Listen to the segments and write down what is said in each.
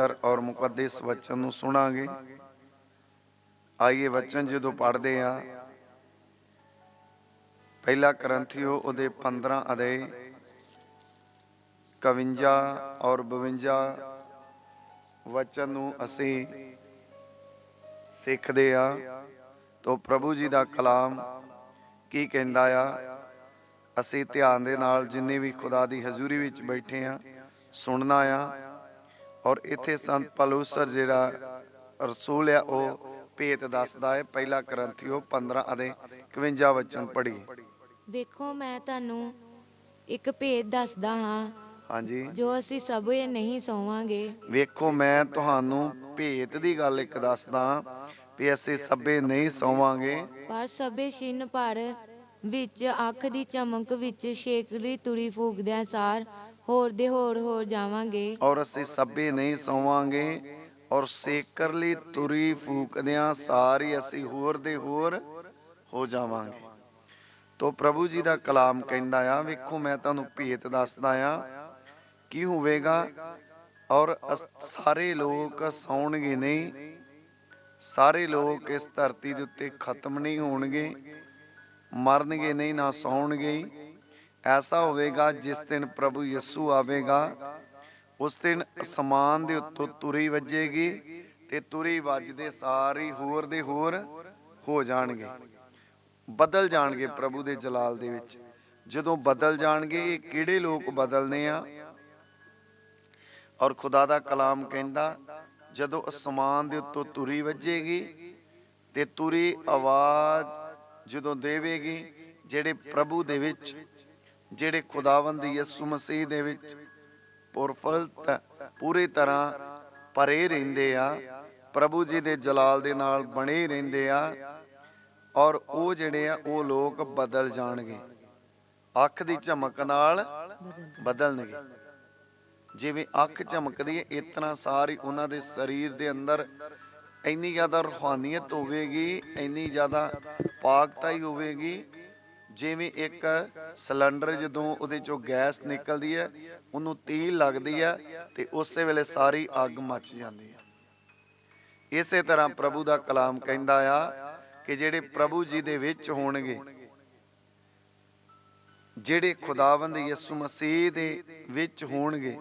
ਪਵਿੱਤਰ ਔਰ ਮੁਕੱਦਸ ਵਚਨ ਨੂੰ ਸੁਣਾਂਗੇ। ਆਈਏ ਵਚਨ ਜਦੋਂ ਪੜ੍ਹਦੇ ਆ ਪਹਿਲਾ ਕਰੰਥੀਓ ਉਹਦੇ 15 ਅਧਿਆਇ 51 ਔਰ 52 ਵਚਨ ਨੂੰ ਅਸੀਂ ਸਿੱਖਦੇ ਆ ਤੋ ਪ੍ਰਭੂ ਜੀ ਦਾ ਕਲਾਮ ਕੀ ਕਹਿੰਦਾ ਆ? ਅਸੀਂ ਧਿਆਨ ਦੇ ਨਾਲ ਜਿੰਨੇ ਵੀ ਖੁਦਾ ਦੀ ਹਜ਼ੂਰੀ ਵਿੱਚ ਬੈਠੇ ਆ ਸੁਣਨਾ ਆ ਔਰ ਇੱਥੇ ਸੰਤ ਪਲੂਸਰ ਜਿਹੜਾ ਰਸੂਲ ਆ ਉਹ ਭੇਤ ਦੱਸਦਾ ਹੈ ਪਹਿਲਾ ਕਰੰਥੀਓ 15 ਅਤੇ 51 ਵਚਨ ਪੜ੍ਹੀ ਵੇਖੋ ਮੈਂ ਤੁਹਾਨੂੰ ਇੱਕ ਭੇਦ ਦੱਸਦਾ ਹਾਂ। ਹਾਂਜੀ। ਜੋ ਅਸੀਂ ਸਭੇ ਨਹੀਂ ਸੋਵਾਂਗੇ। ਵੇਖੋ ਮੈਂ ਤੁਹਾਨੂੰ ਭੇਤ ਦੀ ਗੱਲ ਇੱਕ ਦੱਸਦਾ ਵੀ ਅਸੀਂ ਸਭੇ ਨਹੀਂ ਸੋਵਾਂਗੇ। ਪਰ ਸਭੇ ਛਿਨ ਭਰ ਵਿੱਚ ਅੱਖ ਦੀ ਚਮਕ ਵਿੱਚ ਛੇਕਲੀ ਤੁਰੀ ਫੂਕਦਿਆਂ ਸਾਰ ਹੋਰ ਦੇ ਹੋਰ ਹੋਰ ਜਾਵਾਂਗੇ। ਔਰ ਅਸੀਂ ਸਭੇ ਨਹੀਂ ਸੋਵਾਂਗੇ। ਔਰ ਸੇਕਰਲੀ ਤੁਰੀ ਫੂਕਦਿਆਂ ਸਾਰੀ ਅਸੀਂ ਹੋਰ ਦੇ ਹੋਰ ਹੋ ਜਾਵਾਂਗੇ। ਤੋ ਪ੍ਰਭੂ ਜੀ ਦਾ ਕਲਾਮ ਕਹਿੰਦਾ ਆ, ਵੇਖੋ ਮੈਂ ਤੁਹਾਨੂੰ ਭੇਤ ਦੱਸਦਾ ਆ ਕੀ ਹੋਵੇਗਾ। ਔਰ ਸਾਰੇ ਲੋਕ ਸੌਣਗੇ ਨਹੀਂ। ਸਾਰੇ ਲੋਕ ਇਸ ਧਰਤੀ ਦੇ ਉੱਤੇ ਖਤਮ ਨਹੀਂ ਹੋਣਗੇ। ਮਰਨਗੇ ਨਹੀਂ, ਨਾ ਸੌਣਗੇ। ਐਸਾ ਹੋਵੇਗਾ ਜਿਸ ਦਿਨ ਪ੍ਰਭੂ ਯਿਸੂ ਆਵੇਗਾ, ਉਸ ਦਿਨ ਅਸਮਾਨ ਦੇ ਉੱਤੋਂ ਤੁਰੀ ਵੱਜੇਗੀ ਤੇ ਤੁਰੀ ਵੱਜਦੇ ਸਾਰੇ ਹੋਰ ਦੇ ਹੋਰ ਹੋ ਜਾਣਗੇ। ਬਦਲ ਜਾਣਗੇ ਪ੍ਰਭੂ ਦੇ ਜਲਾਲ ਦੇ ਵਿੱਚ। ਜਦੋਂ ਬਦਲ ਜਾਣਗੇ, ਇਹ ਕਿਹੜੇ ਲੋਕ ਬਦਲਨੇ ਆ? ਔਰ ਖੁਦਾ ਦਾ ਕਲਾਮ ਕਹਿੰਦਾ, ਜਦੋਂ ਅਸਮਾਨ ਦੇ ਉੱਤੋਂ ਤੁਰੀ ਵੱਜੇਗੀ ਤੇ ਤੁਰੀ ਆਵਾਜ਼ ਜਦੋਂ ਦੇਵੇਗੀ, ਜਿਹੜੇ ਪ੍ਰਭੂ ਦੇ ਵਿੱਚ ਜਿਹੜੇ ਖੁਦਾਵੰਦ ਯਿਸੂ ਮਸੀਹ ਦੇ ਵਿੱਚ ਪੁਰਫਲ ਪੂਰੀ ਤਰ੍ਹਾਂ ਪਰੇ ਰਹਿੰਦੇ ਆ, ਪ੍ਰਭੂ ਜੀ ਦੇ ਜਲਾਲ ਦੇ ਨਾਲ ਬਣੇ ਰਹਿੰਦੇ ਆ ਔਰ ਉਹ ਜਿਹੜੇ ਆ, ਉਹ ਲੋਕ ਬਦਲ ਜਾਣਗੇ। ਅੱਖ ਦੀ ਝਮਕ ਨਾਲ ਬਦਲਣਗੇ। ਜਿਵੇਂ ਅੱਖ ਝਮਕਦੀ ਹੈ, ਇਸ ਤਰ੍ਹਾਂ ਸਾਰੀ ਉਹਨਾਂ ਦੇ ਸਰੀਰ ਦੇ ਅੰਦਰ ਇੰਨੀ ਜ਼ਿਆਦਾ ਰੂਹਾਨੀਅਤ ਹੋਵੇਗੀ, ਇੰਨੀ ਜ਼ਿਆਦਾ ਪਾਕਤਾ ਹੀ ਹੋਵੇਗੀ ਜਿਵੇਂ ਇੱਕ ਸਿਲੰਡਰ ਜਦੋਂ ਉਹਦੇ ਚੋਂ ਗੈਸ ਨਿਕਲਦੀ ਹੈ, ਉਹਨੂੰ ਤੀਲ ਲੱਗਦੀ ਹੈ ਤੇ ਉਸੇ ਵੇਲੇ ਸਾਰੀ ਅੱਗ ਮੱਚ ਜਾਂਦੀ ਹੈ। ਇਸੇ ਤਰ੍ਹਾਂ ਪ੍ਰਭੂ ਦਾ ਕਲਾਮ ਕਹਿੰਦਾ ਆ ਕਿ ਜਿਹੜੇ ਪ੍ਰਭੂ ਜੀ ਦੇ ਵਿੱਚ ਹੋਣਗੇ, ਜਿਹੜੇ ਖੁਦਾਵੰਦ ਯਿਸੂ ਮਸੀਹ ਦੇ ਵਿੱਚ ਹੋਣਗੇ,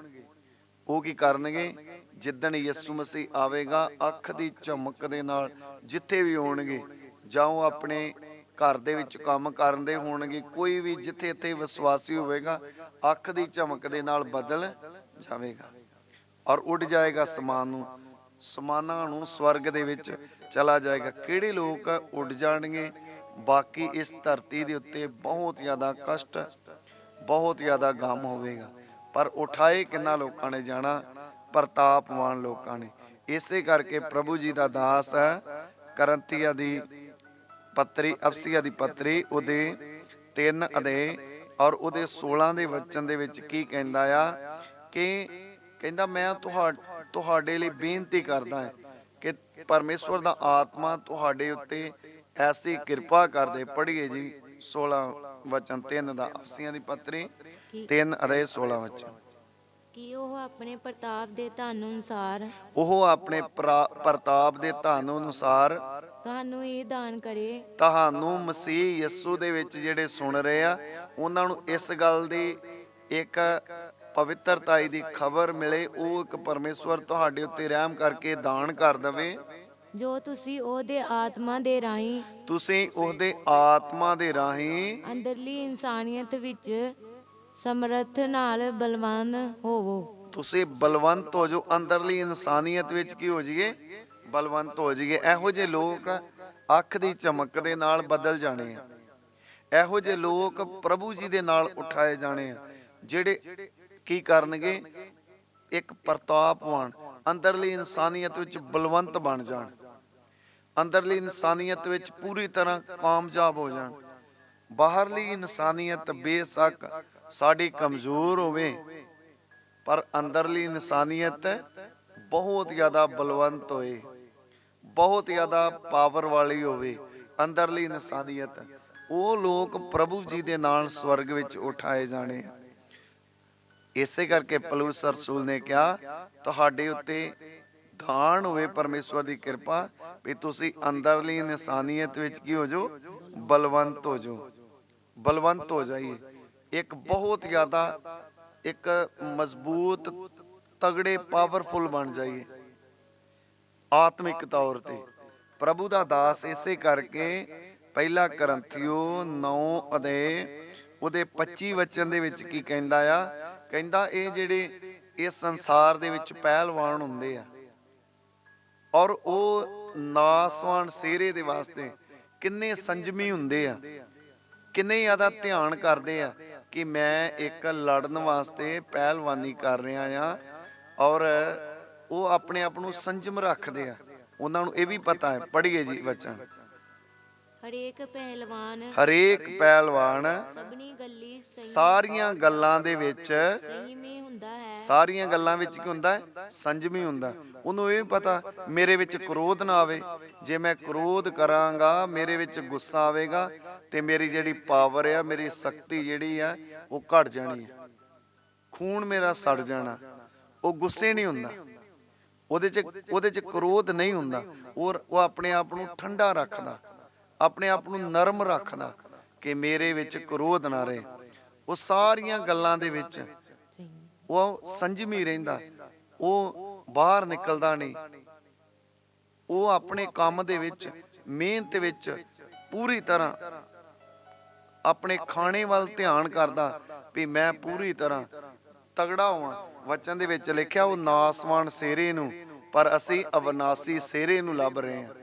ਉਹ ਕੀ ਕਰਨਗੇ? ਜਿੱਦਣ ਯਿਸੂ ਮਸੀਹ ਆਵੇਗਾ, ਅੱਖ ਦੀ ਚਮਕ ਦੇ ਨਾਲ ਜਿੱਥੇ ਵੀ ਹੋਣਗੇ, ਜਾਂ ਉਹ ਆਪਣੇ ਘਰ ਦੇ ਵਿੱਚ ਕੰਮ ਕਰਨ ਦੇ ਹੋਣਗੇ, ਕੋਈ ਵੀ ਜਿੱਥੇ ਇੱਥੇ ਵਿਸ਼ਵਾਸੀ ਹੋਵੇਗਾ, ਅੱਖ ਦੀ ਚਮਕ ਦੇ ਨਾਲ ਬਦਲ ਜਾਵੇਗਾ ਔਰ ਉੱਡ ਜਾਏਗਾ ਸਮਾਨ ਨੂੰ, ਸਮਾਨਾਂ ਨੂੰ ਸਵਰਗ ਦੇ ਵਿੱਚ ਚਲਾ ਜਾਏਗਾ। ਕਿਹੜੇ ਲੋਕ ਉੱਡ ਜਾਣਗੇ? ਬਾਕੀ ਇਸ ਧਰਤੀ ਦੇ ਉੱਤੇ ਬਹੁਤ ਜ਼ਿਆਦਾ ਕਸ਼ਟ, ਬਹੁਤ ਜ਼ਿਆਦਾ ਗਮ ਹੋਵੇਗਾ। ਪਰ ਉਠਾਏ ਕਿੰਨਾ ਲੋਕਾਂ ਨੇ ਜਾਣਾ? ਪ੍ਰਤਾਪਵਾਨ ਲੋਕਾਂ ਨੇ। ਇਸੇ ਕਰਕੇ ਪ੍ਰਭੂ ਜੀ ਦਾ ਦਾਸ ਹੈ, ਕਰੰਤੀਆ ਦੀ ਪੱਤਰੀ ਅਫਸੀਆ ਦੀ ਪੱਤਰੀ ਉਹਦੇ 3 ਅਦੇ ਔਰ ਉਹਦੇ 16 ਦੇ ਵਚਨ ਦੇ ਵਿੱਚ ਕੀ ਕਹਿੰਦਾ ਆ ਕਿ ਕਹਿੰਦਾ ਮੈਂ ਤੁਹਾ ਤੁਹਾਡੇ ਲਈ ਬੇਨਤੀ ਕਰਦਾ ਹਾਂ ਕਿ ਪਰਮੇਸ਼ਵਰ ਦਾ ਆਤਮਾ ਤੁਹਾਡੇ ਉੱਤੇ ਐਸੀ ਕਿਰਪਾ ਕਰਦੇ। ਪੜ੍ਹੀਏ ਜੀ 16 ਵਚਨ 3 ਦਾ ਅਫਸੀਆਂ ਦੀ ਪੱਤਰੀ ਕਿ 3 ਅਦੇ 16 ਵਚਨ। ਕਿ ਉਹ ਆਪਣੇ ਪ੍ਰਤਾਪ ਦੇ ਧਨ ਅਨੁਸਾਰ ਉਹ ਆਪਣੇ ਪ੍ਰਾ- ਪ੍ਰਤਾਪ ਦੇ ਧਨ ਅਨੁਸਾਰ ਤੁਹਾਨੂੰ ਇਹ ਦਾਨ ਕਰੇ। ਤੁਹਾਨੂੰ ਮਸੀਹ ਯਿਸੂ ਦੇ ਵਿੱਚ ਜਿਹੜੇ ਸੁਣ ਰਹੇ ਆ ਉਹਨਾਂ ਨੂੰ ਇਸ ਗੱਲ ਦੀ ਇੱਕ ਪਵਿੱਤਰਤਾਈ ਦੀ ਖਬਰ ਮਿਲੇ ਉਹ ਇੱਕ ਪਰਮੇਸ਼ਵਰ ਤੁਹਾਡੇ ਉੱਤੇ ਰਹਿਮ ਕਰਕੇ ਦਾਨ ਕਰ ਦਵੇ। ਜੋ ਤੁਸੀਂ ਉਹਦੇ ਆਤਮਾ ਦੇ ਰਾਹੀਂ ਤੁਸੀਂ ਉਹਦੇ ਆਤਮਾ ਦੇ ਰਾਹੀਂ ਅੰਦਰਲੀ ਇਨਸਾਨੀਅਤ ਵਿੱਚ ਸਮਰੱਥ ਨਾਲ ਬਲਵਾਨ ਹੋਵੋ। ਤੁਸੀਂ ਬਲਵੰਤ ਹੋ ਜੋ ਅੰਦਰਲੀ ਇਨਸਾਨੀਅਤ ਵਿੱਚ ਕੀ ਹੋ ਜਾਈਏ? ਬਲਵੰਤ ਹੋ ਜਾਈਏ। ਇਹੋ ਜਿਹੇ ਲੋਕ ਅੱਖ ਦੀ ਚਮਕ ਦੇ ਨਾਲ ਬਦਲ ਜਾਣੇ ਆ। ਇਹੋ ਜਿਹੇ ਲੋਕ ਪ੍ਰਭੂ ਜੀ ਦੇ ਨਾਲ ਉਠਾਏ ਜਾਣੇ ਆ, ਜਿਹੜੇ ਕੀ ਕਰਨਗੇ? ਇੱਕ ਪ੍ਰਤਾਪਵਾਨ ਅੰਦਰਲੀ ਇਨਸਾਨੀਅਤ ਵਿੱਚ ਬਲਵੰਤ ਬਣ ਜਾਣ। ਅੰਦਰਲੀ ਇਨਸਾਨੀਅਤ ਵਿੱਚ ਪੂਰੀ ਤਰ੍ਹਾਂ ਕਾਮਯਾਬ ਹੋ ਜਾਣ। ਬਾਹਰਲੀ ਇਨਸਾਨੀਅਤ ਬੇਸ਼ੱਕ ਸਾਡੀ ਕਮਜ਼ੋਰ ਹੋਵੇ, ਪਰ ਅੰਦਰਲੀ ਇਨਸਾਨੀਅਤ ਬਹੁਤ ਜ਼ਿਆਦਾ ਬਲਵੰਤ ਹੋਏ, ਬਹੁਤ ਜ਼ਿਆਦਾ ਪਾਵਰ ਵਾਲੀ ਹੋਵੇ, ਅੰਦਰਲੀ ਇਨਸਾਨੀਅਤ। ਉਹ ਲੋਕ ਪ੍ਰਭੂ ਜੀ ਦੇ ਨਾਲ ਸਵਰਗ ਵਿੱਚ ਉਠਾਏ ਜਾਣੇ ਆ। ਇਸੇ ਕਰਕੇ ਪਲੂਸ ਰਸੂਲ ਨੇ ਕਿਹਾ, ਤੁਹਾਡੇ ਉੱਤੇ ਦਾਨ ਹੋਵੇ ਪਰਮੇਸ਼ਵਰ ਦੀ ਕਿਰਪਾ, ਵੀ ਤੁਸੀਂ ਅੰਦਰਲੀ ਇਨਸਾਨੀਅਤ ਵਿੱਚ ਕੀ ਹੋ ਜਾਓ? ਬਲਵੰਤ ਹੋ ਜਾਓ। ਬਲਵੰਤ ਹੋ ਜਾਈਏ। ਇੱਕ ਬਹੁਤ ਜ਼ਿਆਦਾ ਇੱਕ ਮਜ਼ਬੂਤ, ਤਗੜੇ ਪਾਵਰਫੁਲ ਬਣ ਜਾਈਏ। ਆਤਮਿਕ ਤੌਰ ਤੇ। ਪ੍ਰਭੂ ਦਾ ਦਾਸ ਇਸੇ ਕਰਕੇ ਪਹਿਲਾ ਕਰੰਥਿਓ 9 ਅਦੇ ਉਹਦੇ 25 ਵਚਨ ਦੇ ਵਿੱਚ ਕੀ ਕਹਿੰਦਾ ਆ? ਕਹਿੰਦਾ ਇਹ ਜਿਹੜੇ ਇਸ ਸੰਸਾਰ ਦੇ ਵਿੱਚ ਪਹਿਲਵਾਨ ਹੁੰਦੇ ਆ ਔਰ ਉਹ ਨਾਸਵਾਨ ਸਿਹਰੇ ਦੇ ਵਾਸਤੇ ਕਿੰਨੇ ਸੰਜਮੀ ਹੁੰਦੇ ਆ, ਕਿੰਨੇ ਜ਼ਿਆਦਾ ਧਿਆਨ ਕਰਦੇ ਆ ਕਿ ਮੈਂ ਇੱਕ ਲੜਨ ਵਾਸਤੇ ਪਹਿਲਵਾਨੀ ਕਰ ਰਿਹਾ ਆ ਔਰ ਉਹ ਆਪਣੇ ਆਪ ਨੂੰ ਸੰਜਮ ਰੱਖਦੇ ਆ। ਉਹਨਾਂ ਨੂੰ ਇਹ ਵੀ ਪਤਾ ਹੈ। ਪੜ੍ਹੀਏ ਜੀ ਵਚਨ ਹਰੇਕ ਪਹਿਲਵਾਨ ਹਰੇਕ ਪਹਿਲਵਾਨ ਸਭਨੀ ਗੱਲੀ ਸਾਰੀਆਂ ਗੱਲਾਂ ਦੇ ਵਿੱਚ ਸੰਯਮੀ ਹੁੰਦਾ ਹੈ। ਸਾਰੀਆਂ ਗੱਲਾਂ ਵਿੱਚ ਕੀ ਹੁੰਦਾ ਹੈ? ਸੰਜਮੀ ਹੁੰਦਾ। ਉਹਨੂੰ ਇਹ ਵੀ ਪਤਾ ਮੇਰੇ ਵਿੱਚ ਕ੍ਰੋਧ ਨਾ ਆਵੇ। ਜੇ ਮੈਂ ਕ੍ਰੋਧ ਕਰਾਂਗਾ ਮੇਰੇ ਵਿੱਚ ਗੁੱਸਾ ਆਵੇਗਾ ਤੇ ਮੇਰੀ ਜਿਹੜੀ ਪਾਵਰ ਆ, ਮੇਰੀ ਸ਼ਕਤੀ ਜਿਹੜੀ ਆ, ਉਹ ਘਟ ਜਾਣੀ ਹੈ ਖੂਨ ਮੇਰਾ ਸੜ ਜਾਣਾ। ਉਹ ਗੁੱਸੇ ਨਹੀਂ ਹੁੰਦਾ। ਉਹਦੇ ਚ ਉਹਦੇ ਚ ਕ੍ਰੋਧ ਨਹੀਂ ਹੁੰਦਾ। ਔਰ ਉਹ ਆਪਣੇ ਆਪ ਨੂੰ ਠੰਡਾ ਰੱਖਦਾ। ਆਪਣੇ ਆਪ ਨੂੰ ਨਰਮ ਰੱਖਦਾ ਕਿ ਮੇਰੇ ਵਿੱਚ ਕ੍ਰੋਧ ਨਾ ਰਹੇ। ਉਹ ਸਾਰੀਆਂ ਗੱਲਾਂ ਦੇ ਵਿੱਚ ਉਹ ਸੰਜਮੀ ਰਹਿੰਦਾ। ਉਹ ਬਾਹਰ ਨਿਕਲਦਾ ਨਹੀਂ। ਉਹ ਆਪਣੇ ਕੰਮ ਦੇ ਵਿੱਚ, ਮਿਹਨਤ ਵਿੱਚ ਪੂਰੀ ਤਰ੍ਹਾਂ ਆਪਣੇ ਖਾਣੇ ਵੱਲ ਧਿਆਨ ਕਰਦਾ ਵੀ ਮੈਂ ਪੂਰੀ ਤਰ੍ਹਾਂ ਤਗੜਾ ਹੋਵਾਂ। ਵਚਨ ਦੇ ਵਿੱਚ ਲਿਖਿਆ ਉਹ ਨਾਸਵਾਨ ਸੇਰੇ ਨੂੰ ਪਰ ਅਸੀਂ ਅਵਨਾਸੀ ਸੇਰੇ ਨੂੰ ਲੱਭ ਰਹੇ ਹਾਂ।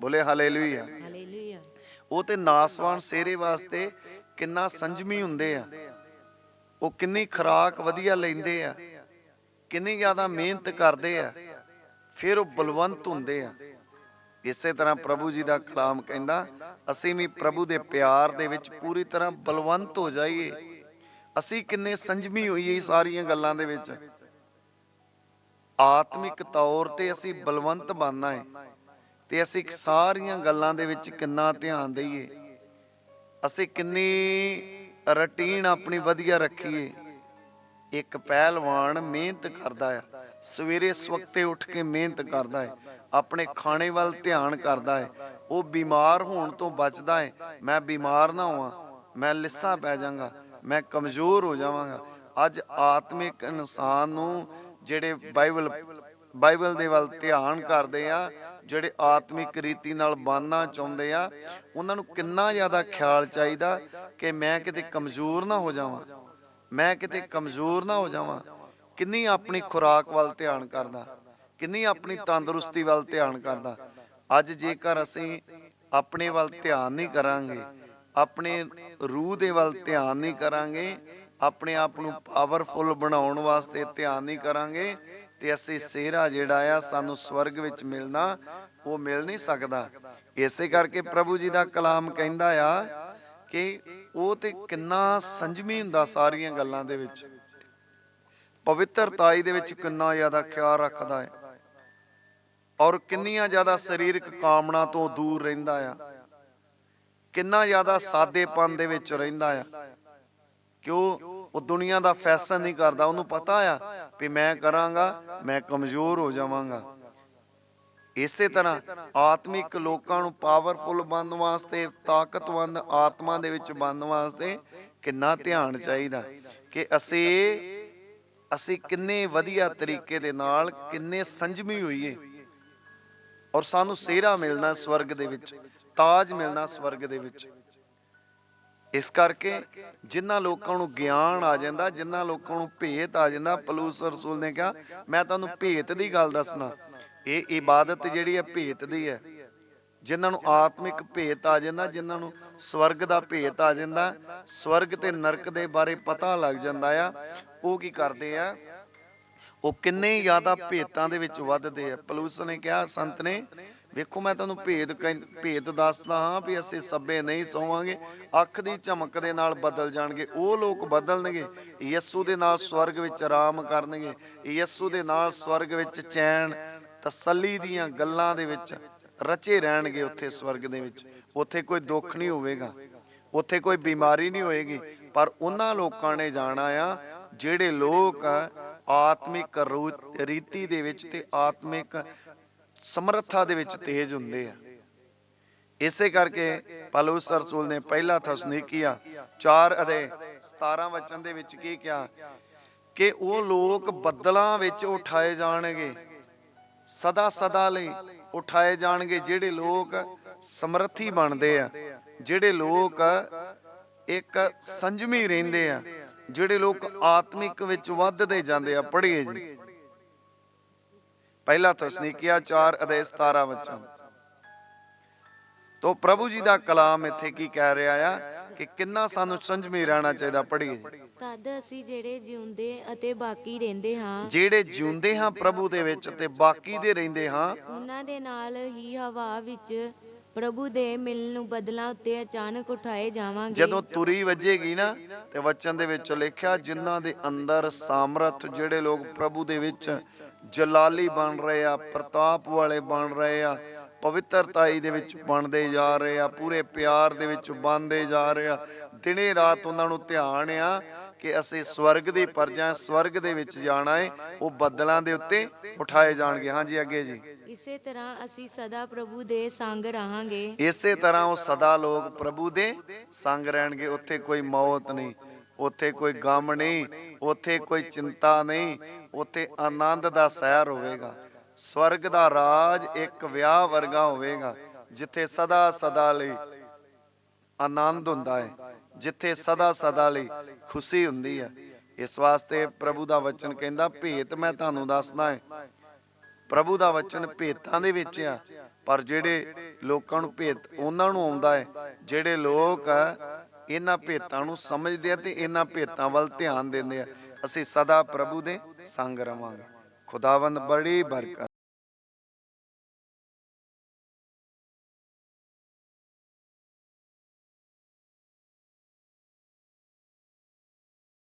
ਬੋਲੇ ਹਾਲੇਲੂਇਆ। ਹਾਲੇਲੂਇਆ। ਉਹ ਤੇ ਨਾਸਵਾਨ ਸੇਰੇ ਵਾਸਤੇ ਕਿੰਨਾ ਸੰਜਮੀ ਹੁੰਦੇ ਆ। ਉਹ ਕਿੰਨੀ ਖੁਰਾਕ ਵਧੀਆ ਲੈਂਦੇ ਆ। ਕਿੰਨੀ ਜ਼ਿਆਦਾ ਮਿਹਨਤ ਕਰਦੇ ਆ। ਫਿਰ ਉਹ ਬਲਵੰਤ ਹੁੰਦੇ ਆ। ਇਸੇ ਤਰ੍ਹਾਂ ਪ੍ਰਭੂ ਜੀ ਦਾ ਕਲਾਮ ਕਹਿੰਦਾ, ਅਸੀਂ ਵੀ ਪ੍ਰਭੂ ਦੇ ਪਿਆਰ ਦੇ ਵਿੱਚ ਪੂਰੀ ਤਰ੍ਹਾਂ ਬਲਵੰਤ ਹੋ ਜਾਈਏ। ਅਸੀਂ ਕਿੰਨੇ ਸੰਜਮੀ ਹੋਈਏ ਸਾਰੀਆਂ ਗੱਲਾਂ ਦੇ ਵਿੱਚ। ਆਤਮਿਕ ਤੌਰ ਤੇ ਅਸੀਂ ਬਲਵੰਤ ਬਣਨਾ ਹੈ ਤੇ ਅਸੀਂ ਸਾਰੀਆਂ ਗੱਲਾਂ ਦੇ ਵਿੱਚ ਕਿੰਨਾ ਧਿਆਨ ਦਈਏ। ਅਸੀਂ ਕਿੰਨੀ ਰੁਟੀਨ ਆਪਣੀ ਵਧੀਆ ਰੱਖੀਏ। ਇੱਕ ਪਹਿਲਵਾਨ ਮਿਹਨਤ ਕਰਦਾ ਆ। ਸਵੇਰੇ ਸਵਖਤੇ ਉੱਠ ਕੇ ਮਿਹਨਤ ਕਰਦਾ ਹੈ ਆਪਣੇ ਖਾਣੇ ਵੱਲ ਧਿਆਨ ਕਰਦਾ ਹੈ ਉਹ ਬਿਮਾਰ ਹੋਣ ਤੋਂ ਬਚਦਾ ਹੈ ਮੈਂ ਬਿਮਾਰ ਨਾ ਹੋਵਾਂ, ਮੈਂ ਲਿੱਸਾ ਪੈ ਜਾਵਾਂਗਾ ਮੈਂ ਕਮਜ਼ੋਰ ਹੋ ਜਾਵਾਂਗਾ। ਅੱਜ ਆਤਮਿਕ ਇਨਸਾਨ ਨੂੰ ਜਿਹੜੇ ਬਾਈਬਲ ਬਾਈਬਲ ਦੇ ਵੱਲ ਧਿਆਨ ਕਰਦੇ ਆ, ਜਿਹੜੇ ਆਤਮਿਕ ਰੀਤੀ ਨਾਲ ਬਾਨਣਾ ਚਾਹੁੰਦੇ ਆ, ਉਹਨਾਂ ਨੂੰ ਕਿੰਨਾ ਜ਼ਿਆਦਾ ਖਿਆਲ ਚਾਹੀਦਾ ਕਿ ਮੈਂ ਕਿਤੇ ਕਮਜ਼ੋਰ ਨਾ ਹੋ ਜਾਵਾਂ, ਮੈਂ ਕਿਤੇ ਕਮਜ਼ੋਰ ਨਾ ਹੋ ਜਾਵਾਂ। ਕਿੰਨੀ ਆਪਣੀ ਖੁਰਾਕ ਵੱਲ ਧਿਆਨ ਕਰਦਾ ਕਿੰਨੀ ਆਪਣੀ ਤੰਦਰੁਸਤੀ ਵੱਲ ਧਿਆਨ ਕਰਦਾ। ਅੱਜ ਜੇਕਰ ਅਸੀਂ ਆਪਣੇ ਵੱਲ ਧਿਆਨ ਨਹੀਂ ਕਰਾਂਗੇ ਆਪਣੇ ਰੂਹ ਦੇ ਵੱਲ ਧਿਆਨ ਨਹੀਂ ਕਰਾਂਗੇ ਆਪਣੇ ਆਪ ਨੂੰ ਪਾਵਰਫੁਲ ਬਣਾਉਣ ਵਾਸਤੇ ਧਿਆਨ ਨਹੀਂ ਕਰਾਂਗੇ ਤੇ ਅਸੀਂ ਸਿਹਰਾ ਜਿਹੜਾ ਆ ਸਾਨੂੰ ਸਵਰਗ ਵਿੱਚ ਮਿਲਣਾ ਉਹ ਮਿਲ ਨਹੀਂ ਸਕਦਾ। ਇਸੇ ਕਰਕੇ ਪ੍ਰਭੂ ਜੀ ਦਾ ਕਲਾਮ ਕਹਿੰਦਾ ਆ ਕਿ ਉਹ ਤੇ ਕਿੰਨਾ ਸੰਜਮੀ ਹੁੰਦਾ ਸਾਰੀਆਂ ਗੱਲਾਂ ਦੇ ਵਿੱਚ। ਪਵਿੱਤਰਤਾਈ ਦੇ ਵਿੱਚ ਕਿੰਨਾ ਜ਼ਿਆਦਾ ਖਿਆਲ ਰੱਖਦਾ ਹੈ ਔਰ ਕਿੰਨੀਆਂ ਜ਼ਿਆਦਾ ਸਰੀਰਕ ਕਾਮਨਾ ਤੋਂ ਦੂਰ ਰਹਿੰਦਾ ਆ। ਕਿੰਨਾ ਜ਼ਿਆਦਾ ਸਾਦੇਪਨ ਦੇ ਵਿੱਚ ਰਹਿੰਦਾ ਆ। ਕਿਉਂ? ਉਹ ਦੁਨੀਆ ਦਾ ਫੈਸ਼ਨ ਨਹੀਂ ਕਰਦਾ। ਉਹਨੂੰ ਪਤਾ ਆ ਵੀ ਮੈਂ ਕਰਾਂਗਾ, ਮੈਂ ਕਮਜ਼ੋਰ ਹੋ ਜਾਵਾਂਗਾ। ਇਸੇ ਤਰ੍ਹਾਂ ਆਤਮਿਕ ਲੋਕਾਂ ਨੂੰ ਪਾਵਰਫੁਲ ਬਣਨ ਵਾਸਤੇ, ਤਾਕਤਵੰਦ ਆਤਮਾ ਦੇ ਵਿੱਚ ਬਣਨ ਵਾਸਤੇ ਕਿੰਨਾ ਧਿਆਨ ਚਾਹੀਦਾ ਕਿ ਅਸੀਂ ਅਸੀਂ ਕਿੰਨੇ ਵਧੀਆ ਤਰੀਕੇ ਦੇ ਨਾਲ ਕਿੰਨੇ ਸੰਜਮੀ ਹੋਈਏ। ਔਰ ਸਾਨੂੰ ਸਿਹਰਾ ਮਿਲਣਾ ਸਵਰਗ ਦੇ ਵਿੱਚ, ਤਾਜ ਮਿਲਣਾ ਸਵਰਗ ਦੇ ਵਿੱਚ। ਇਸ ਕਰਕੇ ਜਿਨ੍ਹਾਂ ਲੋਕਾਂ ਨੂੰ ਗਿਆਨ ਆ ਜਾਂਦਾ ਜਿਨ੍ਹਾਂ ਲੋਕਾਂ ਨੂੰ ਭੇਤ ਆ ਜਾਂਦਾ, ਪਲੂਸ ਰਸੂਲ ਨੇ ਕਿਹਾ, ਮੈਂ ਤੁਹਾਨੂੰ ਭੇਤ ਦੀ ਗੱਲ ਦੱਸਣਾ। ਇਹ ਇਬਾਦਤ ਜਿਹੜੀ ਹੈ, ਭੇਤ ਦੀ ਹੈ। ਜਿਨ੍ਹਾਂ ਨੂੰ ਆਤਮਿਕ ਭੇਤ ਆ ਜਾਂਦਾ ਜਿਨ੍ਹਾਂ ਨੂੰ ਸਵਰਗ ਦਾ ਭੇਤ ਆ ਜਾਂਦਾ ਸਵਰਗ ਤੇ ਨਰਕ ਦੇ ਬਾਰੇ ਪਤਾ ਲੱਗ ਜਾਂਦਾ ਆ। ਉਹ ਕੀ ਕਰਦੇ ਆ? ਉਹ ਕਿੰਨੇ ਜ਼ਿਆਦਾ ਭੇਤਾਂ ਦੇ ਵਿੱਚ ਵੱਧਦੇ ਆ। ਪਲੂਸ ਨੇ ਕਿਹਾ ਸੰਤ ਨੇ ਵੇਖੋ ਮੈਂ ਤੁਹਾਨੂੰ ਭੇਦ ਭੇਦ ਦੱਸਦਾ ਹਾਂ ਵੀ ਅਸੀਂ ਸੱਬੇ ਨਹੀਂ ਸੋਵਾਂਗੇ। ਅੱਖ ਦੀ ਝਮਕ ਦੇ ਨਾਲ ਬਦਲ ਜਾਣਗੇ। ਉਹ ਲੋਕ ਬਦਲਣਗੇ। ਯਿਸੂ ਦੇ ਨਾਲ ਸਵਰਗ ਵਿੱਚ ਆਰਾਮ ਕਰਨਗੇ। ਯਿਸੂ ਦੇ ਨਾਲ ਸਵਰਗ ਵਿੱਚ ਚੈਨ ਤਸੱਲੀ ਦੀਆਂ ਗੱਲਾਂ ਦੇ ਵਿੱਚ ਰਚੇ ਰਹਿਣਗੇ ਉੱਥੇ ਸਵਰਗ ਦੇ ਵਿੱਚ। ਉੱਥੇ ਕੋਈ ਦੁੱਖ ਨਹੀਂ ਹੋਵੇਗਾ, ਉੱਥੇ ਕੋਈ ਬਿਮਾਰੀ ਨਹੀਂ ਹੋਏਗੀ। ਪਰ ਉਹਨਾਂ ਲੋਕਾਂ ਨੇ ਜਾਣਾ ਆ ਜਿਹੜੇ ਲੋਕ ਆਤਮਿਕ ਰੀਤੀ ਦੇ ਵਿੱਚ ਤੇ ਆਤਮਿਕ ਸਮਰੱਥਾ ਦੇ ਵਿੱਚ ਤੇਜ ਹੁੰਦੇ ਆ। ਇਸੇ ਕਰਕੇ ਪਲੂਸ ਰਸੂਲ ਨੇ ਪਹਿਲਾ ਥਸਨੀਕੀਆ 4 ਅਤੇ 17 ਵਚਨ ਦੇ ਵਿੱਚ ਕੀ ਕਿਹਾ? ਕਿ ਉਹ ਲੋਕ ਬੱਦਲਾਂ ਵਿੱਚ ਉਠਾਏ ਜਾਣਗੇ। ਸਦਾ ਸਦਾ ਲਈ ਉਠਾਏ ਜਾਣਗੇ ਜਿਹੜੇ ਲੋਕ ਸਮਰਥੀ ਬਣਦੇ ਆ, ਜਿਹੜੇ ਲੋਕ ਇੱਕ ਸੰਜਮੀ ਰਹਿੰਦੇ ਆ, ਜਿਹੜੇ ਲੋਕ ਆਤਮਿਕ ਵਿੱਚ ਵੱਧਦੇ ਜਾਂਦੇ ਆ। ਪੜ੍ਹੀਏ ਜੀ। ਪਹਿਲਾ ਤਸਨੀਕੀਆ 4 ਅਦੇ 17 ਵਚਨ। ਤੋ ਪ੍ਰਭੂ ਜੀ ਦਾ ਕਲਾਮ ਇੱਥੇ ਕੀ ਕਹਿ ਰਿਹਾ ਆ? ਕਿ ਕਿੰਨਾ ਸਾਨੂੰ ਸੰਜਮੀ ਰਹਿਣਾ ਚਾਹੀਦਾ ਪੜ੍ਹੀਏ ਤਦ ਅਸੀਂ ਜਿਹੜੇ ਜਿਉਂਦੇ ਅਤੇ ਬਾਕੀ ਰਹਿੰਦੇ ਹਾਂ ਜਿਹੜੇ ਜਿਉਂਦੇ ਹਾਂ ਪ੍ਰਭੂ ਦੇ ਵਿੱਚ ਤੇ ਬਾਕੀ ਦੇ ਰਹਿੰਦੇ ਹਾਂ ਉਹਨਾਂ ਦੇ ਨਾਲ ਹੀ ਹਵਾ ਵਿੱਚ ਪ੍ਰਭੂ ਦੇ ਮਿਲਣ ਨੂੰ ਬਦਲਾਂ ਉੱਤੇ ਅਚਾਨਕ ਉਠਾਏ ਜਾਵਾਂਗੇ। ਜਦੋਂ ਤੁਰੀ ਵੱਜੇਗੀ ਨਾ ਤੇ ਵਚਨ ਦੇ ਵਿੱਚ ਲਿਖਿਆ ਜਿਨ੍ਹਾਂ ਦੇ ਅੰਦਰ ਸਾਮਰਥ ਜਿਹੜੇ ਲੋਕ ਪ੍ਰਭੂ ਦੇ ਵਿੱਚ ਜਲਾਲੀ ਬਣ ਰਹੇ ਆ ਪ੍ਰਤਾਪ ਵਾਲੇ ਬਣ ਰਹੇ ਆ ਪਵਿੱਤਰਤਾਈ ਦੇ ਵਿੱਚ ਬਣਦੇ ਜਾ ਰਹੇ ਆ ਪੂਰੇ ਪਿਆਰ ਦੇ ਵਿੱਚ ਬਣਦੇ ਜਾ ਰਹੇ ਆ। ਦਿਨੇ ਰਾਤ ਉਹਨਾਂ ਨੂੰ ਧਿਆਨ ਆ ਕਿ ਅਸੀਂ ਸਵਰਗ ਦੀ ਪਰਜਾ ਸਵਰਗ ਦੇ ਵਿੱਚ ਜਾਣਾ ਹੈ ਉਹ ਬੱਦਲਾਂ ਦੇ ਉੱਤੇ ਉਠਾਏ ਜਾਣਗੇ। ਹਾਂਜੀ ਅੱਗੇ ਜੀ। ਇਸੇ ਤਰ੍ਹਾਂ ਅਸੀਂ ਸਦਾ ਪ੍ਰਭੂ ਦੇ ਸੰਗ ਰਹਾਂਗੇ। ਇਸੇ ਤਰ੍ਹਾਂ ਉਹ ਸਦਾ ਲੋਕ ਪ੍ਰਭੂ ਦੇ ਸੰਗ ਰਹਿਣਗੇ। ਉੱਥੇ ਕੋਈ ਮੌਤ ਨਹੀਂ ਉੱਥੇ ਕੋਈ ਗਮ ਨਹੀਂ ਉੱਥੇ ਕੋਈ ਚਿੰਤਾ ਨਹੀਂ ਉੱਥੇ ਆਨੰਦ ਦਾ ਸਹਿਰ ਹੋਵੇਗਾ। ਸਵਰਗ ਦਾ ਰਾਜ ਇੱਕ ਵਿਆਹ ਵਰਗਾ ਹੋਵੇਗਾ, ਜਿੱਥੇ ਸਦਾ ਸਦਾ ਲਈ ਆਨੰਦ ਹੁੰਦਾ ਹੈ, ਜਿੱਥੇ ਸਦਾ ਸਦਾ ਲਈ ਖੁਸ਼ੀ ਹੁੰਦੀ ਹੈ। ਇਸ ਵਾਸਤੇ ਪ੍ਰਭੂ ਦਾ ਵਚਨ ਕਹਿੰਦਾ, ਭੇਤ ਮੈਂ ਤੁਹਾਨੂੰ ਦੱਸਦਾ ਹੈ। ਪ੍ਰਭੂ ਦਾ ਵਚਨ ਭੇਤਾਂ ਦੇ ਵਿੱਚ ਆ, ਪਰ ਜਿਹੜੇ ਲੋਕਾਂ ਨੂੰ ਭੇਤ ਉਹਨਾਂ ਨੂੰ ਆਉਂਦਾ ਹੈ। ਜਿਹੜੇ ਲੋਕ ਇਹਨਾਂ ਭੇਤਾਂ ਨੂੰ ਸਮਝਦੇ ਆ ਤੇ ਇਹਨਾਂ ਭੇਤਾਂ ਵੱਲ ਧਿਆਨ ਦਿੰਦੇ ਆ। ਅਸੀਂ ਸਦਾ ਪ੍ਰਭੂ ਦੇ ਸੰਗ ਰਵਾਂਗੇ। ਖੁਦਾਵੰਦ ਬੜੀ ਬਰਕਤ